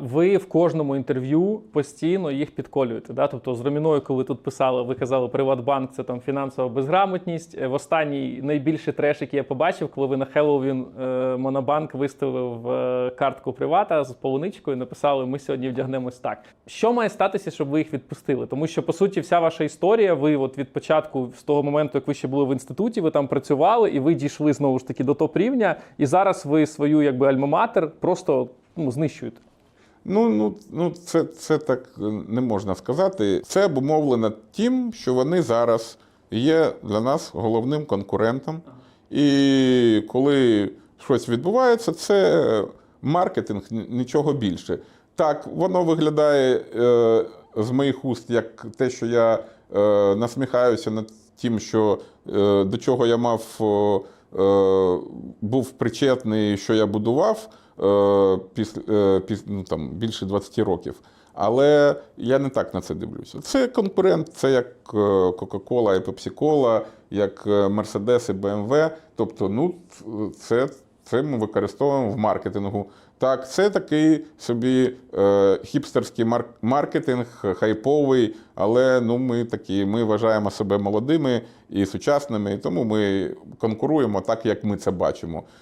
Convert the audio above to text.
Ви в кожному інтерв'ю постійно їх підколюєте. Да? Тобто з Роміною, коли тут писали, ви казали, Приватбанк це там фінансова безграмотність. Е, В останній найбільший треш, який я побачив, коли ви на Хеллоуін е, Монобанк виставив е, картку привата з полуничкою, написали: Ми сьогодні вдягнемось так. Що має статися, щоб ви їх відпустили? Тому що по суті, вся ваша історія, ви от від початку, з того моменту, як ви ще були в інституті, ви там працювали, і ви дійшли знову ж таки до топ рівня. І зараз ви свою якби альма-матер просто ну, знищуєте. Ну, ну, ну це, це так не можна сказати. Це обумовлено тим, що вони зараз є для нас головним конкурентом. І коли щось відбувається, це маркетинг, нічого більше. Так, воно виглядає е, з моїх уст як те, що я е, насміхаюся над тим, що е, до чого я мав е, був причетний, що я будував е, після, е, ну, там, більше 20 років. Але я не так на це дивлюся. Це конкурент, це як е, Coca-Cola і Pepsi-Cola, як е, Mercedes і BMW. Тобто, ну, це, це ми використовуємо в маркетингу. Так, це такий собі е, хіпстерський марк- маркетинг, хайповий, але ну, ми такі, ми вважаємо себе молодими і сучасними, і тому ми конкуруємо так, як ми це бачимо.